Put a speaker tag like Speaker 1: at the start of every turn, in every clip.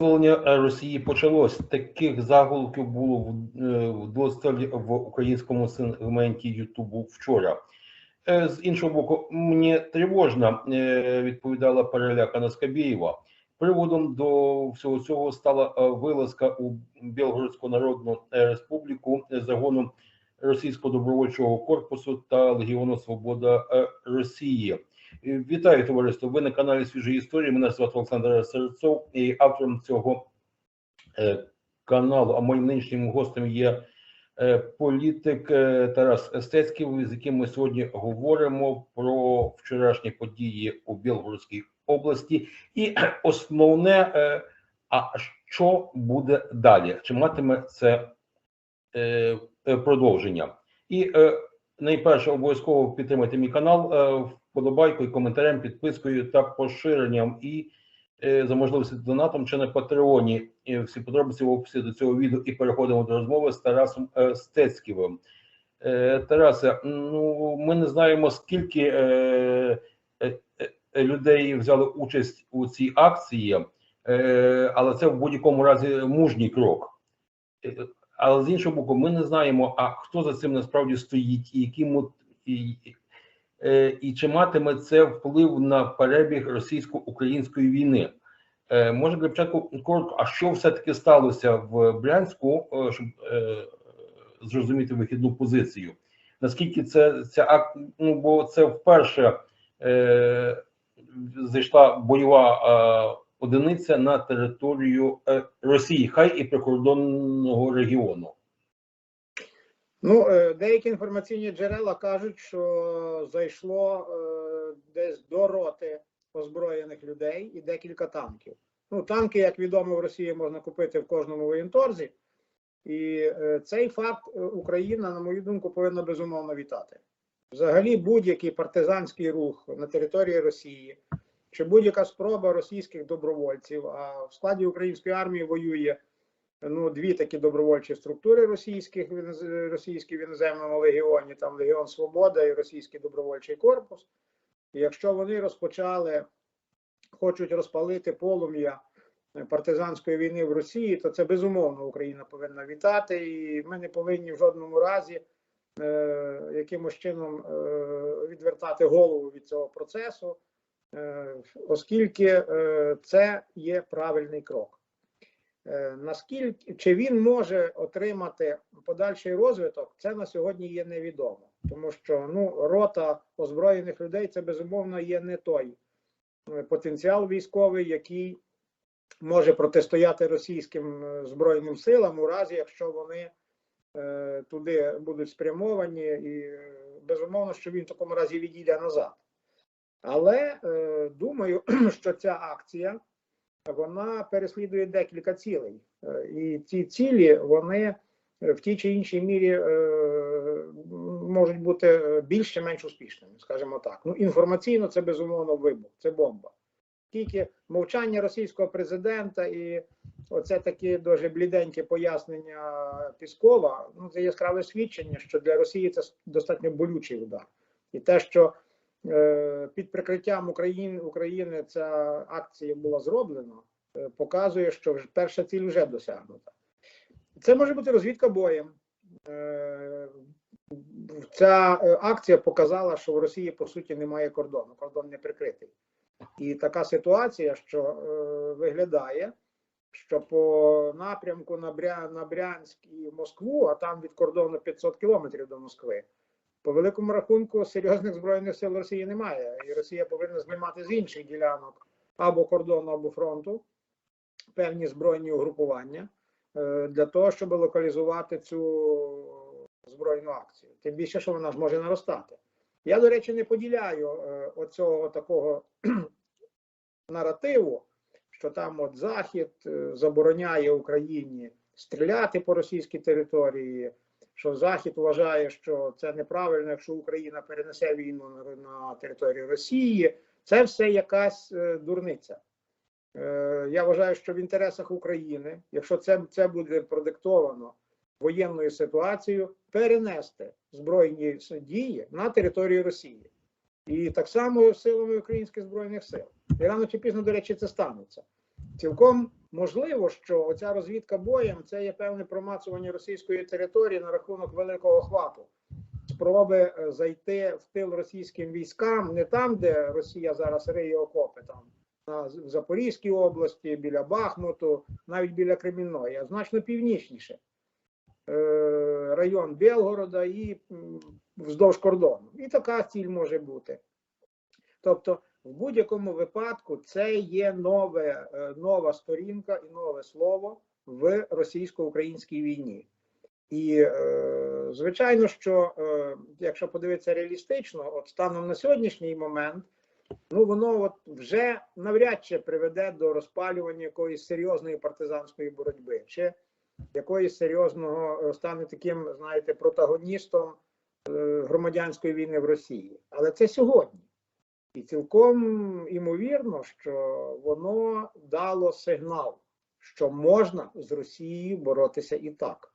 Speaker 1: Росії почалось. Таких заголовків було в- е, вдосталь в українському сегменті Ютубу вчора. Е, З іншого боку, мені тривожно е, відповідала перелякана Скабєєва. Приводом до всього цього стала вилазка у Білгородську Народну Республіку загону Російського добровольчого корпусу та Легіону Свобода Росії. Вітаю товариство. Ви на каналі Свіжі історії. Мене звати Олександр Серцов і автором цього е, каналу. А моїм нинішнім гостем є е, політик е, Тарас Естецький, з яким ми сьогодні говоримо про вчорашні події у Білгородській області. І основне, а що буде далі? Чи матиме це продовження? І найперше обов'язково підтримайте мій канал вподобайкою, коментарем, підпискою та поширенням. І е, за можливості донатом чи на Патреоні. І всі подробиці в описі до цього відео і переходимо до розмови з Тарасом е, Стецьківим. Е, Тарасе, ну ми не знаємо скільки е, е, е, людей взяли участь у цій акції, е, але це в будь-якому разі мужній крок. Е, Але з іншого боку, ми не знаємо, а хто за цим насправді стоїть, і які і, е, і чи матиме це вплив на перебіг російсько-української війни. Е, Може початку коротко, а що все-таки сталося в Брянську, е, щоб е, зрозуміти вихідну позицію? Наскільки це ця ак... ну бо це вперше е, зайшла бойова е, одиниця на територію е, Росії, хай і прикордонного регіону.
Speaker 2: Ну, е, деякі інформаційні джерела кажуть, що зайшло е, десь до роти озброєних людей і декілька танків. Ну, танки, як відомо, в Росії можна купити в кожному воєнторзі. І е, цей факт Україна, на мою думку, повинна безумовно вітати. Взагалі, будь-який партизанський рух на території Росії чи будь-яка спроба російських добровольців, а в складі української армії воює ну, дві такі добровольчі структури російських російські в іноземному легіоні, там Легіон Свобода і Російський добровольчий корпус. І якщо вони розпочали, хочуть розпалити полум'я партизанської війни в Росії, то це безумовно Україна повинна вітати, і ми не повинні в жодному разі е, якимось чином е, відвертати голову від цього процесу, е, оскільки е, це є правильний крок. Е, Наскільки чи він може отримати подальший розвиток, це на сьогодні є невідомо, тому що ну рота озброєних людей це безумовно є не той е, потенціал військовий, який може протистояти російським е, збройним силам у разі, якщо вони е, туди будуть спрямовані, і безумовно, що він в такому разі відійде назад. Але е, думаю, що ця акція вона переслідує декілька цілей. Е, І ці цілі вони е, в тій чи іншій мірі е, можуть бути більш чи менш успішними, скажімо так. Ну, інформаційно це безумовно вибух, це бомба. Тільки мовчання російського президента і оце таке дуже бліденьке пояснення Піскова, ну це яскраве свідчення, що для Росії це достатньо болючий удар. І те, що під прикриттям України, України ця акція була зроблена, е, показує, що перша ціль вже досягнута. Це може бути розвідка боєм. Е, Ця е, акція показала, що в Росії по суті немає кордону, кордон не прикритий. І така ситуація, що е, виглядає, що по напрямку на, Бря, на Брянськ і Москву, а там від кордону 500 кілометрів до Москви, по великому рахунку серйозних збройних сил Росії немає. І Росія повинна знімати з інших ділянок або кордону, або фронту певні збройні угрупування е, для того, щоб локалізувати цю збройну акцію. Тим більше, що вона ж може наростати. Я, до речі, не поділяю е, оцього такого наративу, що там от Захід е, забороняє Україні стріляти по російській території, що Захід вважає, що це неправильно, якщо Україна перенесе війну на, територію Росії. Це все якась е, дурниця. Е, я вважаю, що в інтересах України, якщо це, це буде продиктовано воєнною ситуацією, перенести збройні дії на територію Росії. І так само силами українських збройних сил. І рано чи пізно, до речі, це станеться. Цілком можливо, що оця розвідка боєм це є певне промацування російської території на рахунок великого хвату. Спроби е, зайти в тил російським військам не там, де Росія зараз риє окопи, там на в Запорізькій області, біля Бахмуту, навіть біля Кремінної, а значно північніше. Е, Район Белгорода і вздовж кордону. І така ціль може бути. Тобто, в будь-якому випадку це є нове, е, нова сторінка і нове слово в російсько-українській війні. І е, звичайно, що е, якщо подивитися реалістично, от станом на сьогоднішній момент, ну воно от вже навряд чи приведе до розпалювання якоїсь серйозної партизанської боротьби, чи якоїсь серйозного стане таким, знаєте, протагоністом громадянської війни в Росії. Але це сьогодні. І цілком імовірно, що воно дало сигнал, що можна з Росією боротися і так.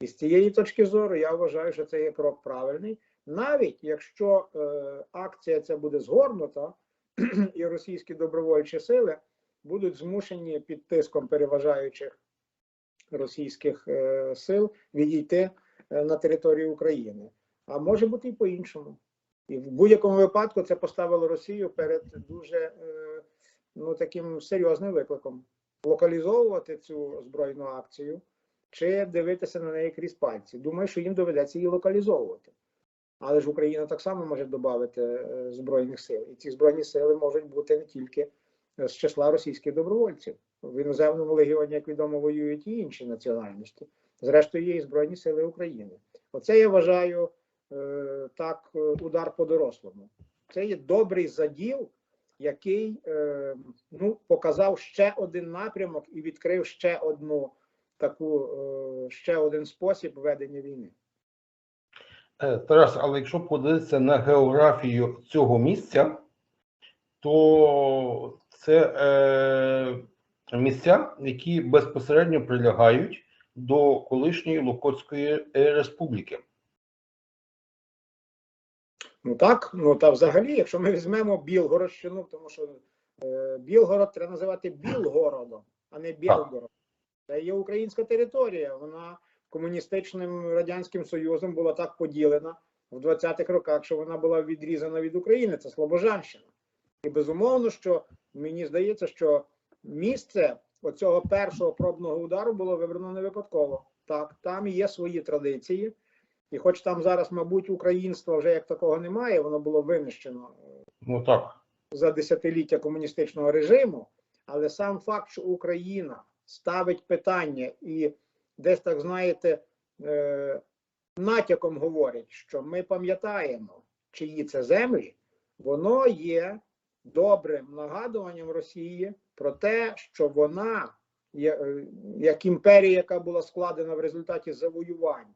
Speaker 2: І з цієї точки зору я вважаю, що це є крок правильний. Навіть якщо е, акція ця буде згорнута, і російські добровольчі сили будуть змушені під тиском переважаючих російських е, сил відійти е, на територію України. А може бути і по-іншому. І в будь-якому випадку це поставило Росію перед дуже е, ну, таким серйозним викликом локалізовувати цю збройну акцію чи дивитися на неї крізь пальці. Думаю, що їм доведеться її локалізовувати. Але ж Україна так само може додати е, збройних сил, і ці збройні сили можуть бути не тільки е, з числа російських добровольців. В іноземному легіоні, як відомо, воюють і інші національності. Зрештою, є і Збройні Сили України. Оце я вважаю так е, удар по дорослому. Це є добрий заділ, який е, ну, показав ще один напрямок і відкрив ще одну таку, е, ще один спосіб ведення війни.
Speaker 1: Е, Тарас, але якщо подивитися на географію цього місця, то це е, місця, які безпосередньо прилягають до колишньої Локотської е, республіки.
Speaker 2: Ну так, ну та взагалі, якщо ми візьмемо Білгородщину, тому що е, Білгород треба називати Білгородом, а не Білгород. Це є українська територія. Вона комуністичним радянським союзом була так поділена в 20-х роках, що вона була відрізана від України. Це Слобожанщина. І безумовно, що мені здається, що місце оцього першого пробного удару було вибрано не випадково. Так, там є свої традиції. І хоч там зараз, мабуть, українства вже як такого немає, воно було винищено е,
Speaker 1: Ну так.
Speaker 2: за десятиліття комуністичного режиму, але сам факт, що Україна ставить питання і десь так знаєте, е, натяком говорить, що ми пам'ятаємо, чиї це землі, воно є добрим нагадуванням Росії про те, що вона, е, як імперія, яка була складена в результаті завоювань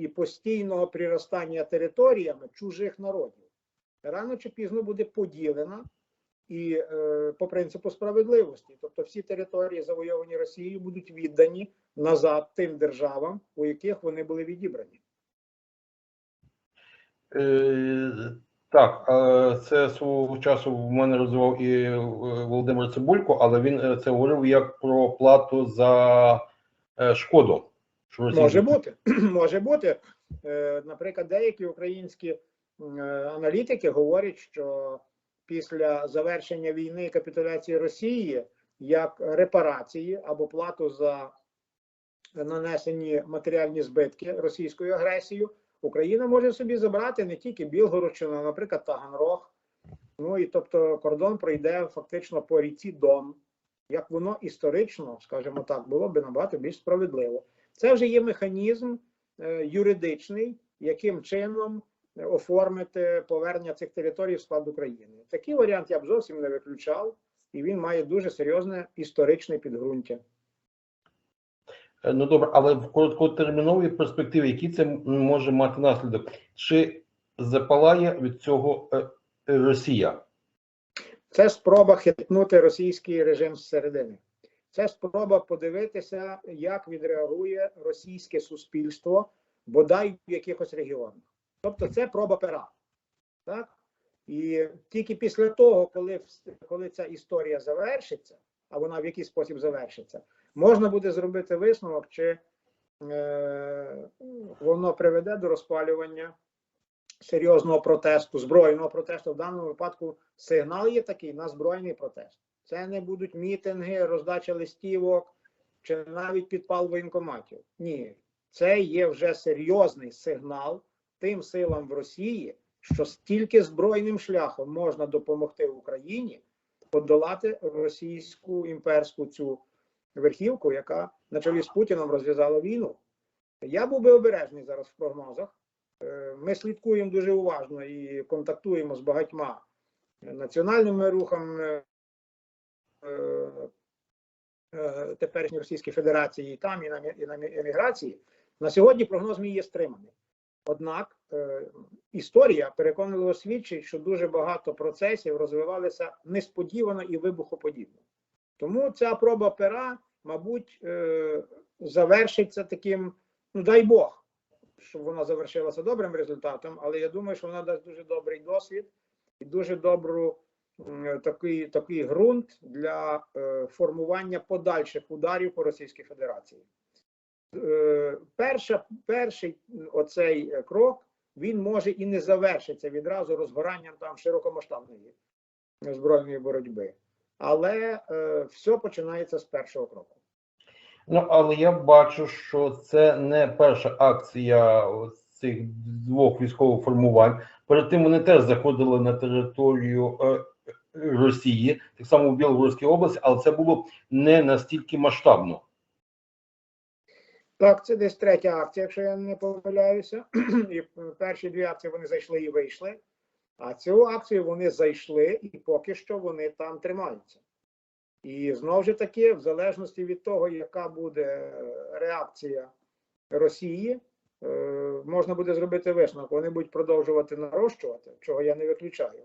Speaker 2: і постійного приростання територіями чужих народів, рано чи пізно буде поділена і е, по принципу справедливості. Тобто всі території, завойовані Росією, будуть віддані назад тим державам, у яких вони були відібрані.
Speaker 1: Е, так, це свого часу в мене розвивав і е, Володимир Цибулько, але він е, це говорив як про плату за е, шкоду. Що
Speaker 2: Може бути, може бути. Наприклад, деякі українські е, аналітики говорять, що після завершення війни і капітуляції Росії як репарації або плату за нанесені матеріальні збитки російською агресією, Україна може собі забрати не тільки Білгородщину, а, наприклад, Таганрог. Ну і тобто кордон пройде фактично по ріці Дон. Як воно історично, скажімо так, було би набагато більш справедливо. Це вже є механізм е, юридичний, яким чином е, оформити повернення цих територій в склад України. Такий варіант я б зовсім не виключав, і він має дуже серйозне історичне підґрунтя.
Speaker 1: Ну добре, але в короткотерміновій перспективі, який це може мати наслідок? Чи запалає від цього е, Росія?
Speaker 2: Це спроба хитнути російський режим зсередини. Це спроба подивитися, як відреагує російське суспільство, бодай в якихось регіонах. Тобто, це проба пера. Так? І тільки після того, коли, коли ця історія завершиться, а вона в який спосіб завершиться. Можна буде зробити висновок, чи е, воно приведе до розпалювання серйозного протесту, збройного протесту. В даному випадку сигнал є такий на збройний протест. Це не будуть мітинги, роздача листівок чи навіть підпал воєнкоматів. Ні, це є вже серйозний сигнал тим силам в Росії, що стільки збройним шляхом можна допомогти Україні подолати російську імперську цю верхівку, яка на чолі з Путіном розв'язала війну. Я був би обережний зараз в прогнозах. Е, Ми слідкуємо дуже уважно і контактуємо з багатьма національними рухами е, е, теперішньої Російської Федерації і там, і на, і на еміграції. На сьогодні прогноз мій є стриманий. Однак е, історія переконливо свідчить, що дуже багато процесів розвивалися несподівано і вибухоподібно. Тому ця проба пера, мабуть, завершиться таким, ну дай Бог, щоб вона завершилася добрим результатом, але я думаю, що вона дасть дуже добрий досвід і дуже добру такий, такий ґрунт для е, формування подальших ударів по Російській Федерації. Е, перша, перший оцей е, крок він може і не завершиться відразу розгоранням там широкомасштабної збройної боротьби. Але е, все починається з першого кроку.
Speaker 1: Ну, але я бачу, що це не перша акція цих двох військових формувань. Перед тим вони теж заходили на територію е, Росії, так само у Білгородській області, але це було не настільки масштабно.
Speaker 2: Так, це десь третя акція, якщо я не помиляюся. І перші дві акції вони зайшли і вийшли. А цю акцію вони зайшли, і поки що вони там тримаються. І знову ж таки, в залежності від того, яка буде реакція Росії, е, можна буде зробити висновок. Вони будуть продовжувати нарощувати, чого я не виключаю,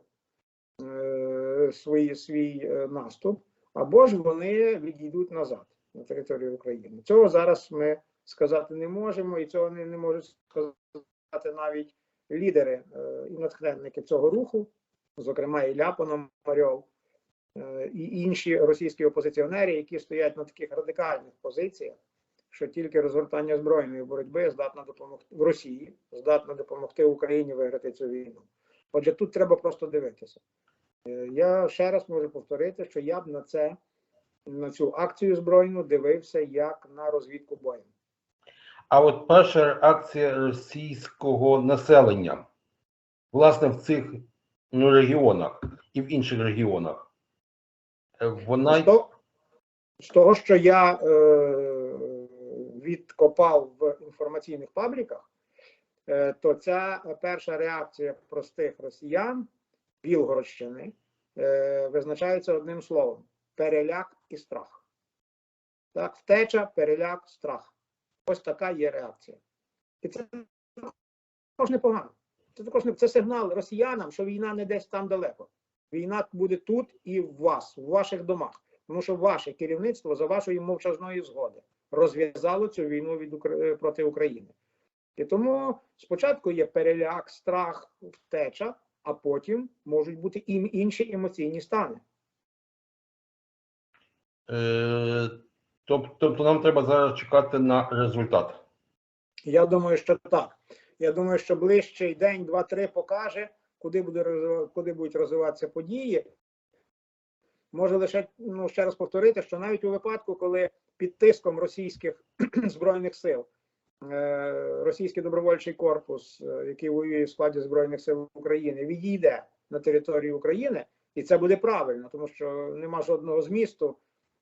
Speaker 2: е, свій, свій е, наступ, або ж вони відійдуть назад на територію України. Цього зараз ми сказати не можемо, і цього не, не можуть сказати навіть лідери е, і натхненники цього руху, зокрема і Ляпонов Марьов, е, і інші російські опозиціонери, які стоять на таких радикальних позиціях, що тільки розгортання збройної боротьби здатна допомогти в Росії, здатна допомогти Україні виграти цю війну. Отже, тут треба просто дивитися. Е, Я ще раз можу повторити, що я б на це на цю акцію збройну дивився як на розвідку боєм.
Speaker 1: А от перша реакція російського населення, власне, в цих ну, регіонах і в інших регіонах, е, вона
Speaker 2: З того, з того, що я е, відкопав в інформаційних пабліках, е, то ця перша реакція простих росіян Білгородщини е, визначається одним словом: переляк і страх. Так, втеча, переляк, страх. Ось така є реакція. І це також непогано. Це також не це сигнал росіянам, що війна не десь там далеко. Війна буде тут і в вас, в ваших домах. Тому що ваше керівництво за вашої мовчазної згоди розв'язало цю війну від Укра- проти України. І тому спочатку є переляк, страх, втеча, а потім можуть бути і інші емоційні стани.
Speaker 1: е, тоб- тобто нам треба зараз чекати на результат.
Speaker 2: Я думаю, що так. Я думаю, що ближчий день, два-три покаже, куди буде куди будуть розвиватися події. Можу лише ну, ще раз повторити, що навіть у випадку, коли під тиском російських збройних сил російський добровольчий корпус, е, який воює в складі збройних сил України, відійде на територію України, і це буде правильно, тому що нема жодного змісту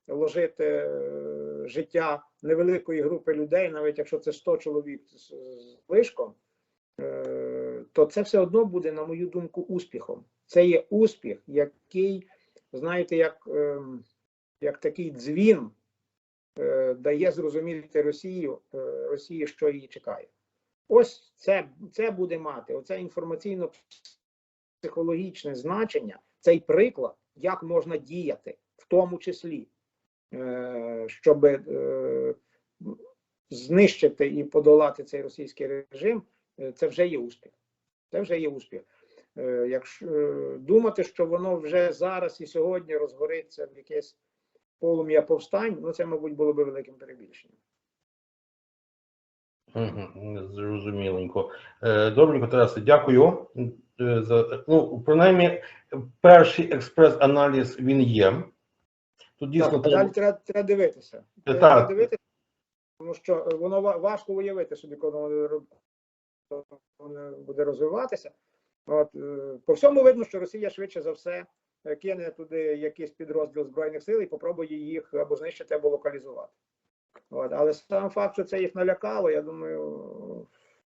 Speaker 2: вложити е, життя невеликої групи людей, навіть якщо це 100 чоловік з лишком, е, то це все одно буде, на мою думку, успіхом. Це є успіх, який, знаєте, як, ем, як такий дзвін е, дає зрозуміти Росію, е, Росії, що її чекає. Ось це, це буде мати, оце інформаційно-психологічне значення, цей приклад, як можна діяти, в тому числі е, щоб е, знищити і подолати цей російський режим, е, це вже є успіх. Це вже є успіх. Е, Якщо е, думати, що воно вже зараз і сьогодні розгориться в якесь полум'я повстань, ну це, мабуть, було би великим перебільшенням.
Speaker 1: Зрозуміленько. Е, Добренько, Тарасе, дякую. Е, За, ну, принаймні, перший експрес-аналіз він є. Тут дійсно
Speaker 2: Так, далі треба, треба дивитися.
Speaker 1: Так.
Speaker 2: Треба дивитися, тому що е, воно важко уявити собі, коли воно буде розвиватися. От, е, по всьому видно, що Росія швидше за все е, кине туди якийсь підрозділ Збройних сил і попробує їх або знищити, або локалізувати. От, але сам факт, що це їх налякало, я думаю,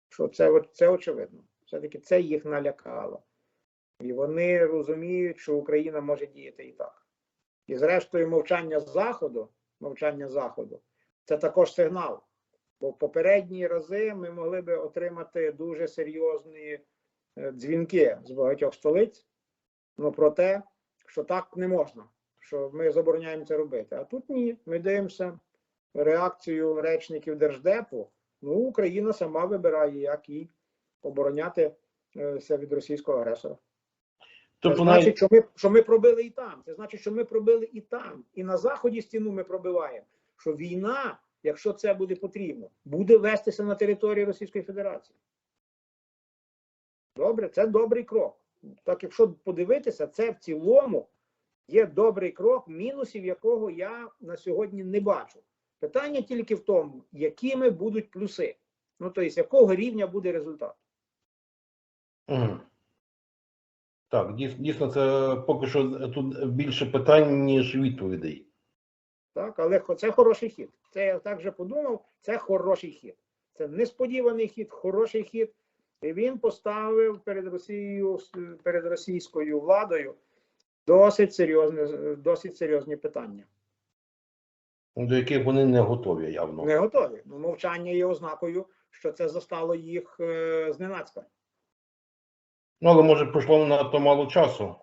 Speaker 2: що це, це очевидно. Все-таки це їх налякало. І вони розуміють, що Україна може діяти і так. І зрештою, мовчання Заходу, мовчання Заходу, це також сигнал. Бо в попередні рази ми могли би отримати дуже серйозні е, дзвінки з багатьох столиць, ну про те, що так не можна, що ми забороняємо це робити. А тут ні. Ми дивимося реакцію речників Держдепу. Ну, Україна сама вибирає, як їй оборонятися від російського агресора. Це
Speaker 1: Тобто
Speaker 2: значить, що ми, що ми пробили і там. Це значить, що ми пробили і там. І на заході стіну ми пробиваємо. Що війна, якщо це буде потрібно, буде вестися на території Російської Федерації. Добре, це добрий крок. Так, якщо подивитися, це в цілому є добрий крок, мінусів якого я на сьогодні не бачу. Питання тільки в тому, якими будуть плюси. Ну, тобто, якого рівня буде результат.
Speaker 1: Мгм. Так, дійсно, це поки що тут більше питань, ніж відповідей.
Speaker 2: Так, але це хороший хід. Це я так же подумав, це хороший хід. Це несподіваний хід, хороший хід. І він поставив перед Росією, перед російською владою досить серйозне, досить серйозні питання.
Speaker 1: До яких вони не готові явно.
Speaker 2: Не готові. Ну, мовчання є ознакою, що це застало їх е, зненацька.
Speaker 1: Ну, але може пройшло надто мало часу.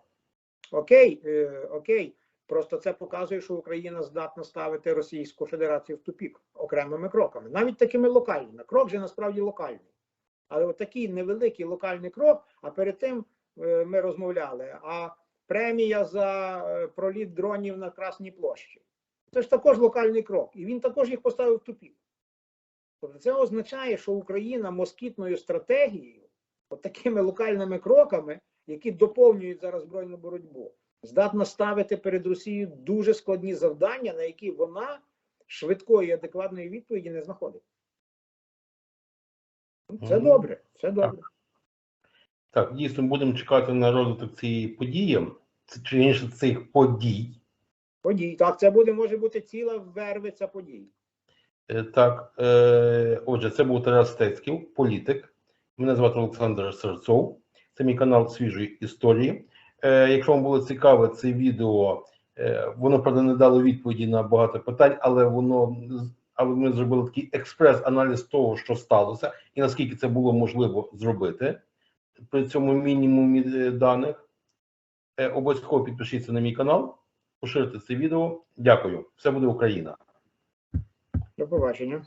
Speaker 2: Окей, е, окей. Просто це показує, що Україна здатна ставити Російську Федерацію в тупік окремими кроками, навіть такими локальними. Крок же насправді локальний. Але от такий невеликий локальний крок, а перед тим е, ми розмовляли. А премія за е, проліт дронів на Красній площі. Це ж також локальний крок. І він також їх поставив в тупік. Тобто це означає, що Україна москітною стратегією, от такими локальними кроками, які доповнюють зараз збройну боротьбу, здатна ставити перед Росією дуже складні завдання, на які вона швидкої і адекватної відповіді не знаходить. Це добре, це добре.
Speaker 1: Так, дійсно будемо чекати на розвиток цієї події, чи інше цих подій.
Speaker 2: Подій. Так, це буде може бути ціла вервиця подій.
Speaker 1: Е, Так, е, отже, це був Тарас Стецьків, політик. Мене звати Олександр Серцов. Це мій канал свіжої історії. Е, якщо вам було цікаве це відео, е, воно правда не дало відповіді на багато питань, але воно але ми зробили такий експрес-аналіз того, що сталося, і наскільки це було можливо зробити при цьому мінімумі е, даних. Е, обов'язково підпишіться на мій канал, поширте це відео. Дякую. Все буде Україна.
Speaker 2: До побачення.